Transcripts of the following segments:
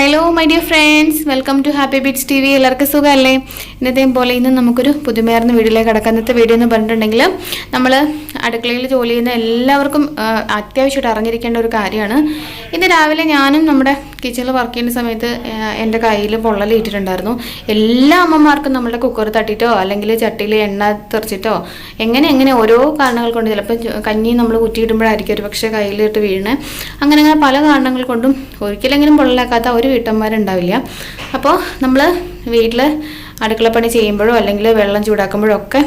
Hello my dear friends welcome to happy bits T V എല്ലാവർക്കും സുഖമല്ലേ? ഇന്നത്തെയും പോലെ ഇന്ന് നമുക്കൊരു പുതുമയാർന്ന വീഡിയോയിലേക്ക് കടക്കുന്നത്തെ വീഡിയോ എന്ന് പറഞ്ഞിട്ടുണ്ടെങ്കിൽ നമ്മൾ അടുക്കളയിൽ ജോലി ചെയ്യുന്ന എല്ലാവർക്കും അത്യാവശ്യമായിട്ട് അറിഞ്ഞിരിക്കേണ്ട ഒരു കാര്യമാണ്. ഇന്ന് രാവിലെ ഞാനും നമ്മുടെ കിച്ചണിൽ വർക്ക് ചെയ്യുന്ന സമയത്ത് എന്റെ കയ്യിൽ പൊള്ളൽ ഇട്ടിട്ടുണ്ടായിരുന്നു എല്ലാ അമ്മമാർക്കും നമ്മുടെ കുക്കർ തട്ടിയിട്ടോ അല്ലെങ്കിൽ ചട്ടിയിൽ എണ്ണ തെറിച്ചിട്ടോ എങ്ങനെ എങ്ങനെ ഓരോ കാരണങ്ങൾ കൊണ്ട് ചിലപ്പോൾ കഞ്ഞി നമ്മൾ കുറ്റിയിടുമ്പോഴായിരിക്കും ഒരു പക്ഷേ കയ്യിലിട്ട് വീണേ. അങ്ങനെ അങ്ങനെ പല കാരണങ്ങൾ കൊണ്ടും ഒരിക്കലെങ്കിലും പൊള്ളലാക്കാത്ത ഒരു വീട്ടമ്മമാരുണ്ടാവില്ല. അപ്പോൾ നമ്മൾ വീട്ടിൽ അടുക്കളപ്പണി ചെയ്യുമ്പോഴോ അല്ലെങ്കിൽ വെള്ളം ചൂടാക്കുമ്പോഴോ ഒക്കെ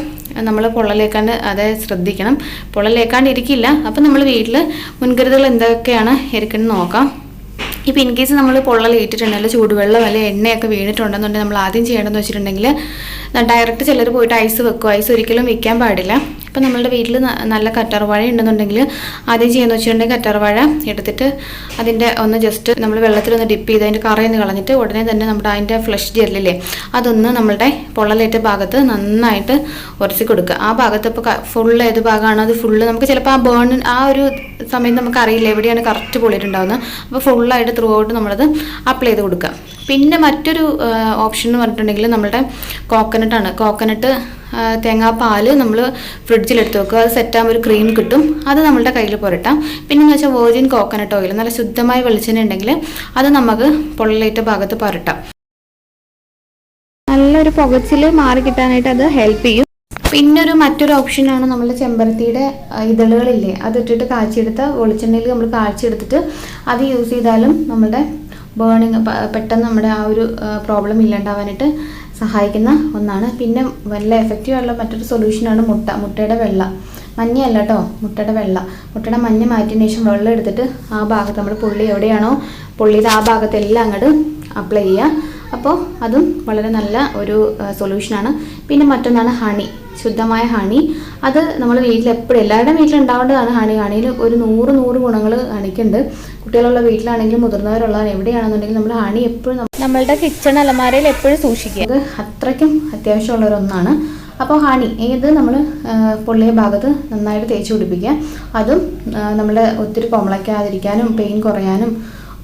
നമ്മൾ പൊള്ളലേക്കാണ്ട് അത് ശ്രദ്ധിക്കണം. പൊള്ളലേക്കാണ്ടിരിക്കില്ല. അപ്പോൾ നമ്മൾ വീട്ടിൽ മുൻകരുതൽ എന്തൊക്കെയാണ്? ഇരിക്കുന്നത് നോക്കാം. ഇപ്പോൾ ഇൻ കേസ് നമ്മൾ പൊള്ളലേറ്റിട്ടുണ്ടെങ്കിൽ ചൂടുവെള്ളം അല്ലെങ്കിൽ എണ്ണയൊക്കെ വീണിട്ടുണ്ടെന്നുണ്ടെങ്കിൽ നമ്മൾ ആദ്യം ചെയ്യേണ്ടതെന്ന് വെച്ചിട്ടുണ്ടെങ്കിൽ ഡയറക്റ്റ് ചിലർ പോയിട്ട് ഐസ് വെക്കും. ഐസ് ഒരിക്കലും വെക്കാൻ പാടില്ല. ഇപ്പം നമ്മളുടെ വീട്ടിൽ നല്ല കറ്റാർവാഴ ഉണ്ടെന്നുണ്ടെങ്കിൽ ആദ്യം ചെയ്യുന്ന വെച്ചിട്ടുണ്ടെങ്കിൽ കറ്റാർവാഴ എടുത്തിട്ട് അതിന്റെ ഒന്ന് ജസ്റ്റ് നമ്മൾ വെള്ളത്തിലൊന്ന് ഡിപ്പ് ചെയ്ത് അതിന്റെ കറയൊന്ന് കളഞ്ഞിട്ട് ഉടനെ തന്നെ നമ്മുടെ അതിന്റെ ഫ്ലഷ് ജെല്ലില്ലേ അതൊന്ന് നമ്മളുടെ പൊള്ളലേറ്റ ഭാഗത്ത് നന്നായിട്ട് ഉരച്ച് കൊടുക്കുക. ആ ഭാഗത്ത് ഇപ്പോൾ ഫുള്ള് ഏത് ഭാഗമാണോ അത് ഫുള്ള് നമുക്ക് ചിലപ്പോൾ ആ ബേൺ ആ ഒരു സമയത്ത് നമുക്ക് അറിയില്ല എവിടെയാണ് കറക്റ്റ് പൊള്ളിയിട്ടുണ്ടാകുന്നത് അപ്പോൾ ഫുള്ളായിട്ട് ത്രൂ ഔട്ട് നമ്മളത് അപ്ലൈ ചെയ്ത് കൊടുക്കുക. പിന്നെ മറ്റൊരു ഓപ്ഷൻ എന്ന് പറഞ്ഞിട്ടുണ്ടെങ്കിൽ നമ്മുടെ കോക്കനട്ടാണ് കോക്കനട്ട് തേങ്ങാപ്പാൽ നമ്മൾ ഫ്രിഡ്ജിലെടുത്ത് വെക്കുക. അത് സെറ്റാകുമ്പോൾ ഒരു ക്രീം കിട്ടും. അത് നമ്മളുടെ കയ്യിൽ പുരട്ടാം. പിന്നെ എന്ന് വെച്ചാൽ വേർജിൻ കോക്കനട്ട് ഓയിൽ നല്ല ശുദ്ധമായ വെളിച്ചെണ്ണ ഉണ്ടെങ്കിൽ അത് നമുക്ക് പൊള്ളലേറ്റ ഭാഗത്ത് പുരട്ടാം. നല്ലൊരു പുകച്ചിൽ മാറി കിട്ടാനായിട്ട് അത് ഹെൽപ്പ് ചെയ്യും. പിന്നെ ഒരു മറ്റൊരു ഓപ്ഷനാണ് നമ്മുടെ ചെമ്പരത്തിയുടെ ഇതളുകളില്ലേ? അതിട്ടിട്ട് കാച്ചിയെടുത്ത വെളിച്ചെണ്ണയിൽ നമ്മൾ കാച്ചിയെടുത്തിട്ട് അത് യൂസ് ചെയ്താലും നമ്മുടെ ബേണിങ് പെട്ടെന്ന് നമ്മുടെ ആ ഒരു പ്രോബ്ലം ഇല്ലാണ്ടാവാനായിട്ട് സഹായിക്കുന്ന ഒന്നാണ്. പിന്നെ വല്ല എഫക്റ്റീവ് ആയിട്ടുള്ള മറ്റൊരു സൊല്യൂഷനാണ് മുട്ട മുട്ടയുടെ വെള്ള. മഞ്ഞയല്ല കേട്ടോ മുട്ടയുടെ വെള്ള. മുട്ടയുടെ മഞ്ഞ മാറ്റിയതിന് ശേഷം വെള്ളം എടുത്തിട്ട് ആ ഭാഗത്ത് നമ്മൾ പുള്ളി എവിടെയാണോ പുള്ളിയുടെ ആ ഭാഗത്തെല്ലാം അങ്ങോട്ട് അപ്ലൈ ചെയ്യുക. അപ്പോൾ അതും വളരെ നല്ല ഒരു സൊല്യൂഷനാണ് പിന്നെ മറ്റൊന്നാണ് ഹണി ശുദ്ധമായ ഹണി അത് നമ്മൾ വീട്ടിൽ എപ്പോഴും എല്ലാവരുടെയും വീട്ടിൽ ഉണ്ടാവേണ്ടതാണ് ഹണി ഹണിയിൽ ഒരു നൂറ് നൂറ് ഗുണങ്ങൾ ഹണിക്കുണ്ട് കുട്ടികളുള്ള വീട്ടിലാണെങ്കിലും മുതിർന്നവരുള്ള എവിടെയാണെന്നുണ്ടെങ്കിൽ നമ്മൾ ഹണി എപ്പോഴും നമ്മളുടെ കിച്ചൺ അലമാരയിൽ എപ്പോഴും സൂക്ഷിക്കുക. അത് അത്രയ്ക്കും അത്യാവശ്യമുള്ള ഒരു ഒന്നാണ് അപ്പോൾ ഹണി ഏത് നമ്മൾ പൊള്ളിയ ഭാഗത്ത് നന്നായിട്ട് തേച്ച് പിടിപ്പിക്കുക. അതും നമ്മൾ ഒത്തിരി കൊമളയ്ക്കാതിരിക്കാനും പെയിൻ കുറയാനും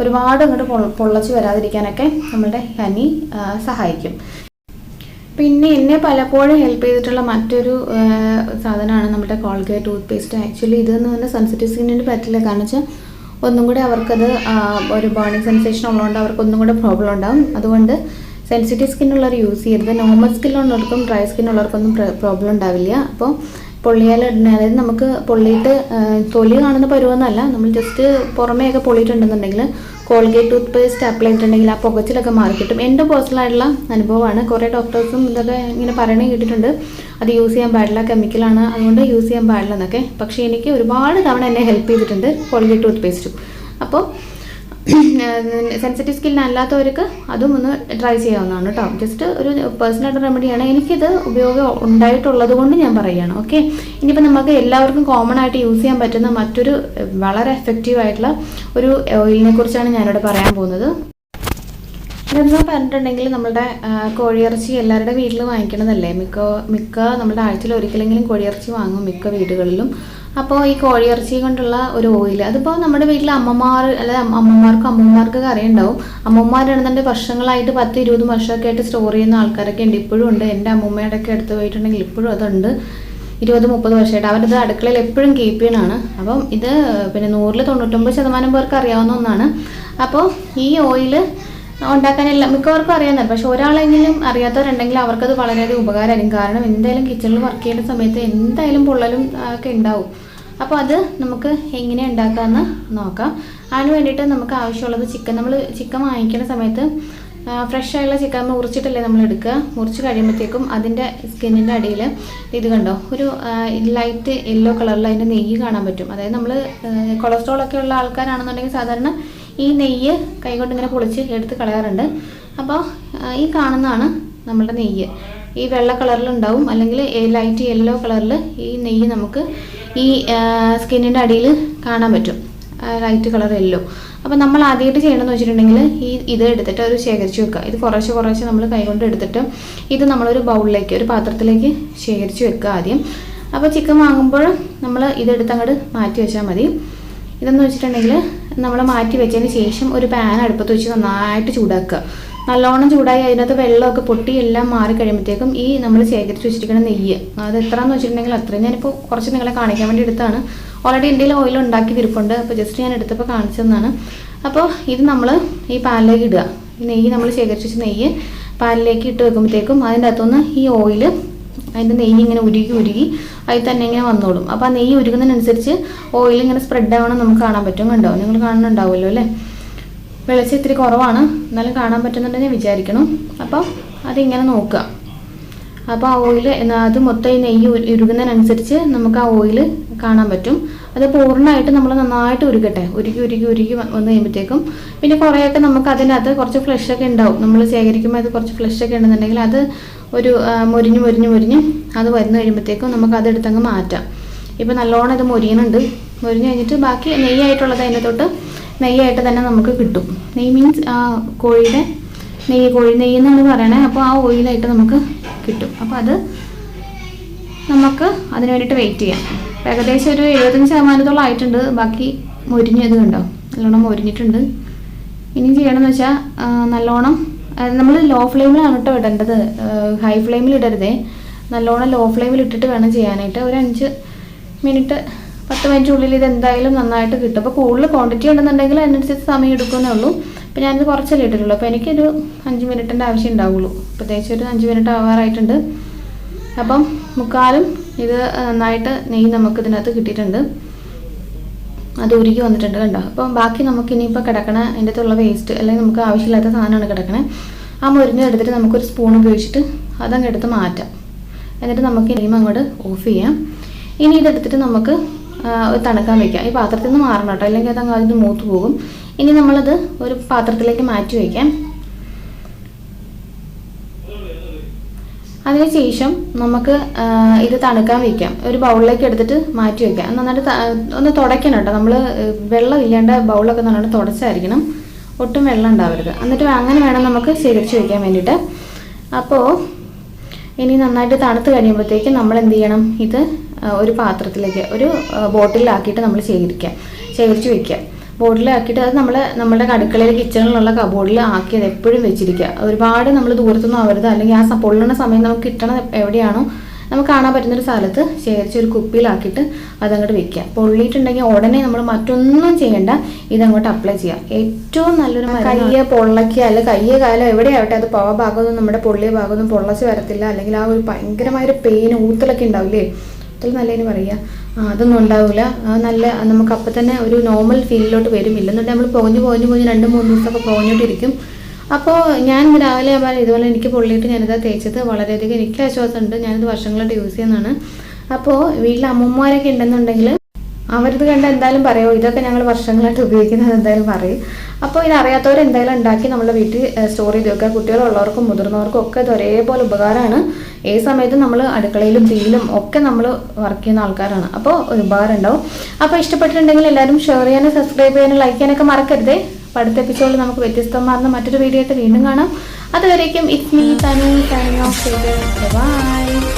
ഒരുപാട് അങ്ങോട്ട് പൊള്ള- പൊള്ളച്ച് വരാതിരിക്കാനൊക്കെ നമ്മളുടെ ഹനി സഹായിക്കും. പിന്നെ എന്നെ പലപ്പോഴും ഹെൽപ്പ് ചെയ്തിട്ടുള്ള മറ്റൊരു സാധനമാണ് നമ്മുടെ കോൾഗേറ്റ് ടൂത്ത് പേസ്റ്റ് ആക്ച്വലി ഇതെന്ന് പറഞ്ഞാൽ സെൻസിറ്റീവ് സ്കിന്നിന് പറ്റില്ല. കാരണം വെച്ചാൽ ഒന്നും കൂടി അവർക്കത് ഒരു ബേണിംഗ് സെൻസേഷൻ ഉള്ളതുകൊണ്ട് അവർക്ക് ഒന്നും കൂടെ പ്രോബ്ലം ഉണ്ടാകും അതുകൊണ്ട് സെൻസിറ്റീവ് സ്കിന്നുള്ളവർ യൂസ് ചെയ്യരുത്. നോർമൽ സ്കിന്നുള്ളവർക്കും ഡ്രൈ സ്കിന്നുള്ളവർക്കൊന്നും പ്രോബ്ലം ഉണ്ടാവില്ല. അപ്പോൾ പൊള്ളിയാൽ ഇടുന്ന അതായത് നമുക്ക് പൊള്ളിയിട്ട് തൊലി കാണുന്ന പരുവെന്നല്ല നമ്മൾ ജസ്റ്റ് പുറമേയൊക്കെ പൊള്ളിയിട്ടുണ്ടെന്നുണ്ടെങ്കിൽ കോൾഗേറ്റ് ടൂത്ത് പേസ്റ്റ് അപ്ലൈ ചെയ്തിട്ടുണ്ടെങ്കിൽ ആ പുകച്ചിലൊക്കെ മാറി കിട്ടും എന്റെ പേഴ്സണലായിട്ടുള്ള അനുഭവമാണ്. കുറേ ഡോക്ടേഴ്സും ഇതൊക്കെ ഇങ്ങനെ പറയണേ കേട്ടിട്ടുണ്ട്. അത് യൂസ് ചെയ്യാൻ പാടില്ല കെമിക്കലാണ് അതുകൊണ്ട് യൂസ് ചെയ്യാൻ പാടില്ല എന്നൊക്കെ. പക്ഷേ എനിക്ക് ഒരുപാട് തവണ എന്നെ ഹെൽപ്പ് ചെയ്തിട്ടുണ്ട് കോൾഗേറ്റ് ടൂത്ത് പേസ്റ്റും അപ്പോൾ സെൻസിറ്റീവ് സ്കിൻ അല്ലാത്തവർക്ക് അതും ഒന്ന് ട്രൈ ചെയ്യാവുന്നതാണ് കേട്ടോ. ജസ്റ്റ് ഒരു പേഴ്സണൽ റെമഡിയാണ് എനിക്കിത് ഉപയോഗം ഉണ്ടായിട്ടുള്ളത് കൊണ്ട് ഞാൻ പറയുകയാണ്. ഓക്കെ ഇനിയിപ്പോൾ നമുക്ക് എല്ലാവർക്കും കോമൺ ആയിട്ട് യൂസ് ചെയ്യാൻ പറ്റുന്ന മറ്റൊരു വളരെ എഫക്റ്റീവ് ആയിട്ടുള്ള ഒരു ഓയിലിനെ കുറിച്ചാണ് ഞാനിവിടെ പറയാൻ പോകുന്നത്. ഇതെന്ന് പറഞ്ഞിട്ടുണ്ടെങ്കിൽ നമ്മുടെ കോഴിയിറച്ചി എല്ലാവരുടെ വീട്ടിൽ വാങ്ങിക്കണതല്ലേ? മിക്ക മിക്ക നമ്മുടെ ആഴ്ചയിൽ ഒരിക്കലെങ്കിലും കോഴിയിറച്ചി വാങ്ങും മിക്ക വീടുകളിലും. അപ്പോൾ ഈ കോഴിയിറച്ചി കൊണ്ടുള്ള ഒരു ഓയിൽ അതിപ്പോൾ നമ്മുടെ വീട്ടിലെ അമ്മമാർ അല്ലെ അമ്മമാർക്കും അമ്മമാർക്കൊക്കെ അറിയുണ്ടാവും അമ്മമാരാണെന്നുണ്ടെങ്കിൽ വർഷങ്ങളായിട്ട് പത്ത് ഇരുപത് വർഷമൊക്കെ ആയിട്ട് സ്റ്റോർ ചെയ്യുന്ന ആൾക്കാരൊക്കെ ഉണ്ട്. ഇപ്പോഴും ഉണ്ട്. എന്റെ അമ്മൂമ്മയുടെ ഒക്കെ എടുത്ത് പോയിട്ടുണ്ടെങ്കിൽ ഇപ്പോഴും അതുണ്ട്. ഇരുപത് മുപ്പത് വർഷമായിട്ട്. അവരത് അടുക്കളയിൽ എപ്പോഴും കീപ്പ് ചെയ്യണമാണ് അപ്പം ഇത് പിന്നെ നൂറിൽ തൊണ്ണൂറ്റൊമ്പത് ശതമാനം പേർക്ക് അറിയാവുന്ന ഒന്നാണ്. അപ്പോൾ ഈ ഓയിൽ ഉണ്ടാക്കാനെല്ലാം മിക്കവർക്കും അറിയാമെന്നല്ല പക്ഷെ ഒരാളെങ്കിലും അറിയാത്തവരുണ്ടെങ്കിൽ അവർക്കത് വളരെയധികം ഉപകാരമായിരിക്കും. കാരണം എന്തായാലും കിച്ചണിൽ വർക്ക് ചെയ്യുന്ന സമയത്ത് എന്തായാലും പൊള്ളലും ഒക്കെ ഉണ്ടാവും. അപ്പോൾ അത് നമുക്ക് എങ്ങനെ ഉണ്ടാക്കാമെന്ന് നോക്കാം. അതിന് വേണ്ടിയിട്ട് നമുക്ക് ആവശ്യമുള്ളത് ചിക്കൻ നമ്മൾ ചിക്കൻ വാങ്ങിക്കുന്ന സമയത്ത് ഫ്രഷ് ആയുള്ള ചിക്കൻ മുറിച്ചിട്ടല്ലേ നമ്മൾ എടുക്കുക? മുറിച്ച് കഴിയുമ്പോഴത്തേക്കും അതിന്റെ സ്കിന്നിന്റെ അടിയിൽ ഇത് കണ്ടോ? ഒരു ലൈറ്റ് യെല്ലോ കളറിൽ അതിന്റെ നെയ്യ് കാണാൻ പറ്റും. അതായത് നമ്മൾ കൊളസ്ട്രോൾ ഒക്കെ ഉള്ള ആൾക്കാരാണെന്നുണ്ടെങ്കിൽ സാധാരണ ഈ നെയ്യ് കൈകൊണ്ട് ഇങ്ങനെ പൊളിച്ച് എടുത്ത് കളയാറുണ്ട്. അപ്പോൾ ഈ കാണുന്നതാണ് നമ്മുടെ നെയ്യ്. ഈ വെള്ള കളറിലുണ്ടാവും അല്ലെങ്കിൽ ലൈറ്റ് യെല്ലോ കളറിൽ ഈ നെയ്യ് നമുക്ക് ഈ സ്കിന്നിന്റെ അടിയിൽ കാണാൻ പറ്റും. Light colour yellow. അപ്പോൾ നമ്മൾ ആദ്യമായിട്ട് ചെയ്യണമെന്ന് വെച്ചിട്ടുണ്ടെങ്കിൽ ഈ ഇത് എടുത്തിട്ട് ഒരു ശേഖരിച്ച് വെക്കുക. ഇത് കുറേശ്ശെ കുറേശ്ശെ നമ്മൾ കൈകൊണ്ട് എടുത്തിട്ട് ഇത് നമ്മളൊരു ബൗളിലേക്ക് ഒരു പാത്രത്തിലേക്ക് ശേഖരിച്ച് വെക്കുക ആദ്യം. അപ്പോൾ ചിക്കൻ വാങ്ങുമ്പോൾ നമ്മൾ ഇതെടുത്ത് അങ്ങോട്ട് മാറ്റി വെച്ചാൽ മതി. ഇതെന്ന് വെച്ചിട്ടുണ്ടെങ്കിൽ നമ്മൾ മാറ്റി വെച്ചതിന് ശേഷം ഒരു പാൻ അടുപ്പത്ത് വെച്ച് നന്നായിട്ട് ചൂടാക്കുക. നല്ലോണം ചൂടായി അതിനകത്ത് വെള്ളമൊക്കെ പൊട്ടി എല്ലാം മാറി കഴിയുമ്പോഴത്തേക്കും ഈ നമ്മൾ ശേഖരിച്ച് വെച്ചിരിക്കുന്ന നെയ്യ്. അത് എത്രയെന്ന് വെച്ചിട്ടുണ്ടെങ്കിൽ അത്രയും ഞാനിപ്പോൾ കുറച്ച് നിങ്ങളെ കാണിക്കാൻ വേണ്ടി എടുത്താണ്. ഓൾറെഡി എന്റെ ഓയിൽ ഉണ്ടാക്കി വിരിപ്പുണ്ട്. അപ്പോൾ ജസ്റ്റ് ഞാൻ എടുത്തപ്പോൾ കാണിച്ചു തന്നാണ്. അപ്പോൾ ഇത് നമ്മൾ ഈ പാനിലേക്ക് ഇടുക. നെയ്യ് നമ്മൾ ശേഖരിച്ച് വെച്ച നെയ്യ് പാനിലേക്ക് ഇട്ട് വെക്കുമ്പോഴത്തേക്കും അതിന്റെ അകത്തുനിന്ന് ഈ ഓയിൽ അതിന്റെ നെയ്യ് ഇങ്ങനെ ഉരുകി ഉരുകി അതിൽ തന്നെ ഇങ്ങനെ വന്നോളും. അപ്പോൾ ആ നെയ്യ് ഉരുകുന്നതിനനുസരിച്ച് ഓയിൽ ഇങ്ങനെ സ്പ്രെഡ് ആവണം നമുക്ക് കാണാൻ പറ്റും കണ്ടോ? നിങ്ങൾ കാണുന്നുണ്ടാവുമല്ലോ അല്ലേ? വെളിച്ചം ഇത്തിരി കുറവാണ്. എന്നാലും കാണാൻ പറ്റുന്നുണ്ടെന്ന് ഞാൻ വിചാരിക്കണം അപ്പം അതിങ്ങനെ നോക്കുക. അപ്പോൾ ആ ഓയിൽ അത് മൊത്തം ഈ നെയ്യ് ഉരുകുന്നതിനനുസരിച്ച് നമുക്ക് ആ ഓയിൽ കാണാൻ പറ്റും. അത് പൂർണമായിട്ട് നമ്മൾ നന്നായിട്ട് ഉരുക്കട്ടെ ഉരുക്കി ഉരുക്കി ഉരുക്കി വന്ന് കഴിയുമ്പോഴത്തേക്കും പിന്നെ കുറേയൊക്കെ നമുക്ക് അതിനകത്ത് കുറച്ച് ഫ്ലഷ് ഒക്കെ ഉണ്ടാവും. നമ്മൾ ശേഖരിക്കുമ്പോൾ അത് കുറച്ച് ഫ്ലഷ് ഒക്കെ ഉണ്ടെന്നുണ്ടെങ്കിൽ അത് ഒരു മൊരിഞ്ഞ് മൊരിഞ്ഞ് മൊരിഞ്ഞ് അത് വരുന്ന കഴിയുമ്പോഴത്തേക്കും നമുക്ക് അതെടുത്തങ്ങ് മാറ്റാം. ഇപ്പോൾ നല്ലോണം ഇത് മൊരിയുന്നുണ്ട്. മൊരിഞ്ഞ് കഴിഞ്ഞിട്ട് ബാക്കി നെയ്യായിട്ടുള്ളത് അതിന്റെ തൊട്ട് നെയ്യായിട്ട് തന്നെ നമുക്ക് കിട്ടും. നെയ്യ് മീൻസ് കോഴിയുടെ നെയ്യ് കോഴി നെയ്യ് എന്നാണ് പറയണേ അപ്പോൾ ആ ഓയിലായിട്ട് നമുക്ക് കിട്ടും. അപ്പോൾ അത് നമുക്ക് അതിന് വേണ്ടിയിട്ട് വെയിറ്റ് ചെയ്യാം. ഏകദേശം ഒരു എഴുപത്തഞ്ച് ശതമാനത്തോളം ആയിട്ടുണ്ട്. ബാക്കി മുരിഞ്ഞത് കണ്ടോ? നല്ലോണം മുരിഞ്ഞിട്ടുണ്ട്. ഇനി ചെയ്യണമെന്ന് വെച്ചാൽ നല്ലോണം നമ്മൾ ലോ ഫ്ലെയിമിലാണ് കേട്ടോ ഇടേണ്ടത്. ഹൈ ഫ്ലെയിമിൽ ഇടരുതേ. നല്ലോണം ലോ ഫ്ലെയിമിൽ ഇട്ടിട്ട് വേണം ചെയ്യാനായിട്ട്. ഒരു അഞ്ച് മിനിറ്റ് പത്ത് മിനിറ്റ് ഉള്ളിൽ ഇത് എന്തായാലും നന്നായിട്ട് കിട്ടും. അപ്പോൾ കൂടുതൽ ക്വാണ്ടിറ്റി ഉണ്ടെന്നുണ്ടെങ്കിൽ അതിനനുസരിച്ച് സമയം എടുക്കുന്നേ ഉള്ളൂ. അപ്പോൾ ഞാനിത് കുറച്ചല്ലേ ഇട്ടിട്ടുള്ളൂ. അപ്പോൾ എനിക്കൊരു അഞ്ച് മിനിറ്റിന്റെ ആവശ്യം ഉണ്ടാവുള്ളൂ. പ്രത്യേകിച്ച് ഒരു അഞ്ച് മിനിറ്റ് ആവാറായിട്ടുണ്ട്. അപ്പം മുക്കാലും ഇത് നന്നായിട്ട് നെയ്യ് നമുക്ക് ഇതിനകത്ത് കിട്ടിയിട്ടുണ്ട്. അത് ഉരുകി വന്നിട്ടുണ്ട് കണ്ടോ? അപ്പം ബാക്കി നമുക്ക് ഇനിയിപ്പോൾ കിടക്കണ അതിന്റെ അകത്തുള്ള വേസ്റ്റ് അല്ലെങ്കിൽ നമുക്ക് ആവശ്യമില്ലാത്ത സാധനമാണ് കിടക്കണേ. ആ മുരിഞ്ഞ് എടുത്തിട്ട് നമുക്കൊരു സ്പൂൺ ഉപയോഗിച്ചിട്ട് അതങ്ങ് എടുത്ത് മാറ്റാം. എന്നിട്ട് നമുക്ക് ഇനിയും അങ്ങോട്ട് ഓഫ് ചെയ്യാം. ഇനി ഇതെടുത്തിട്ട് നമുക്ക് തണുക്കാൻ വെക്കാം. ഈ പാത്രത്തിൽ നിന്ന് മാറണം കേട്ടോ. അല്ലെങ്കിൽ അതങ്ങ് അതിന് മൂത്ത് പോകും. ഇനി നമ്മളത് ഒരു പാത്രത്തിലേക്ക് മാറ്റി വയ്ക്കാം അതിനുശേഷം നമുക്ക് ഇത് തണുക്കാൻ വെക്കാം. ഒരു ബൗളിലേക്ക് എടുത്തിട്ട് മാറ്റി വെക്കാം. നന്നായിട്ട് ഒന്ന് തുടയ്ക്കണം കേട്ടോ. നമ്മൾ വെള്ളം ഇല്ലാണ്ട് ബൗളൊക്കെ നന്നായിട്ട് തുടച്ചായിരിക്കണം. ഒട്ടും വെള്ളം ഉണ്ടാവരുത്. എന്നിട്ട് അങ്ങനെ വേണം നമുക്ക് ശേഖരിച്ച് വെക്കാൻ വേണ്ടിയിട്ട്. അപ്പോൾ ഇനി നന്നായിട്ട് തണുത്ത് കഴിയുമ്പോഴത്തേക്ക് നമ്മൾ എന്ത് ചെയ്യണം? ഇത് ഒരു പാത്രത്തിലേക്ക് ഒരു ബോട്ടിലാക്കിയിട്ട് നമ്മൾ ശേഖരിക്കാം. ശേഖരിച്ച് വെക്കുക ബോട്ടിലാക്കിയിട്ട് അത് നമ്മൾ നമ്മുടെ അടുക്കളയിൽ കിച്ചണിലുള്ള കബോർഡിൽ ആക്കിയത് എപ്പോഴും വെച്ചിരിക്കുക ഒരുപാട് നമ്മൾ ദൂരത്തൊന്നും ആവരുത് അല്ലെങ്കിൽ ആ പൊള്ളണ സമയം നമുക്ക് കിട്ടണ എവിടെയാണോ നമുക്ക് കാണാൻ പറ്റുന്നൊരു സ്ഥലത്ത് ശേഖരിച്ച് ഒരു കുപ്പിയിലാക്കിയിട്ട് അതങ്ങോട്ട് വെക്കുക പൊള്ളിയിട്ടുണ്ടെങ്കിൽ ഉടനെ നമ്മൾ മറ്റൊന്നും ചെയ്യേണ്ട. ഇതങ്ങോട്ട് അപ്ലൈ ചെയ്യാം. ഏറ്റവും നല്ലൊരു കയ്യെ പൊള്ളക്കുക അല്ലെങ്കിൽ കയ്യെ കാലം എവിടെയാവട്ടെ. അത് പവ ഭാഗമൊന്നും നമ്മുടെ പൊള്ളിയ ഭാഗമൊന്നും പൊള്ളച്ച് വരത്തില്ല. അല്ലെങ്കിൽ ആ ഒരു ഭയങ്കരമായൊരു പെയിൻ ഊത്തലൊക്കെ ഉണ്ടാവില്ലേ? ഊത്തൽ നല്ലതിന് പറയുക അതൊന്നും ഉണ്ടാവില്ല നല്ല നമുക്ക് അപ്പം തന്നെ ഒരു നോർമൽ ഫീലിലോട്ട് വരും ഇല്ലെന്നുണ്ടെങ്കിൽ നമ്മൾ പോഞ്ഞു പോഞ്ഞു പോഞ്ഞ് രണ്ട് മൂന്ന് ദിവസമൊക്കെ പോഞ്ഞോണ്ടിരിക്കും അപ്പോൾ ഞാൻ രാവിലെ ഇതുപോലെ എനിക്ക് പൊള്ളിയിട്ട് ഞാനിത് തേച്ചത് വളരെയധികം എനിക്ക് ആശ്വാസമുണ്ട്. ഞാനിത് വർഷങ്ങളായിട്ട് യൂസ് ചെയ്യുന്നതാണ്. അപ്പോൾ വീട്ടിൽ അമ്മമാരൊക്കെ ഉണ്ടെന്നുണ്ടെങ്കിൽ അവരിത് കണ്ട് എന്തായാലും പറയുമോ ഇതൊക്കെ ഞങ്ങൾ വർഷങ്ങളായിട്ട് ഉപയോഗിക്കുന്നത് എന്തായാലും പറയും. അപ്പോൾ ഇത് അറിയാത്തവർ എന്തായാലും ഉണ്ടാക്കി നമ്മുടെ വീട്ടിൽ സ്റ്റോർ ചെയ്ത് വെക്കുക. കുട്ടികളുള്ളവർക്കും മുതിർന്നവർക്കും ഒക്കെ ഇത് ഒരേപോലെ ഉപകാരമാണ്. ഏത് സമയത്തും നമ്മൾ അടുക്കളയിലും തീയിലും ഒക്കെ നമ്മൾ വർക്ക് ചെയ്യുന്ന ആൾക്കാരാണ്. അപ്പോൾ ഉപകാരം ഉണ്ടാവും. അപ്പോൾ ഇഷ്ടപ്പെട്ടിട്ടുണ്ടെങ്കിൽ എല്ലാവരും ഷെയർ ചെയ്യാനും സബ്സ്ക്രൈബ് ചെയ്യാനും ലൈക്ക് ചെയ്യാനൊക്കെ മറക്കരുതേ. അടുത്ത എപ്പിസോഡിൽ നമുക്ക് വ്യത്യസ്തമാർന്ന മറ്റൊരു വീഡിയോ ആയിട്ട് വീണ്ടും കാണാം. അതുവരേക്കും it's me Tanu signing off bye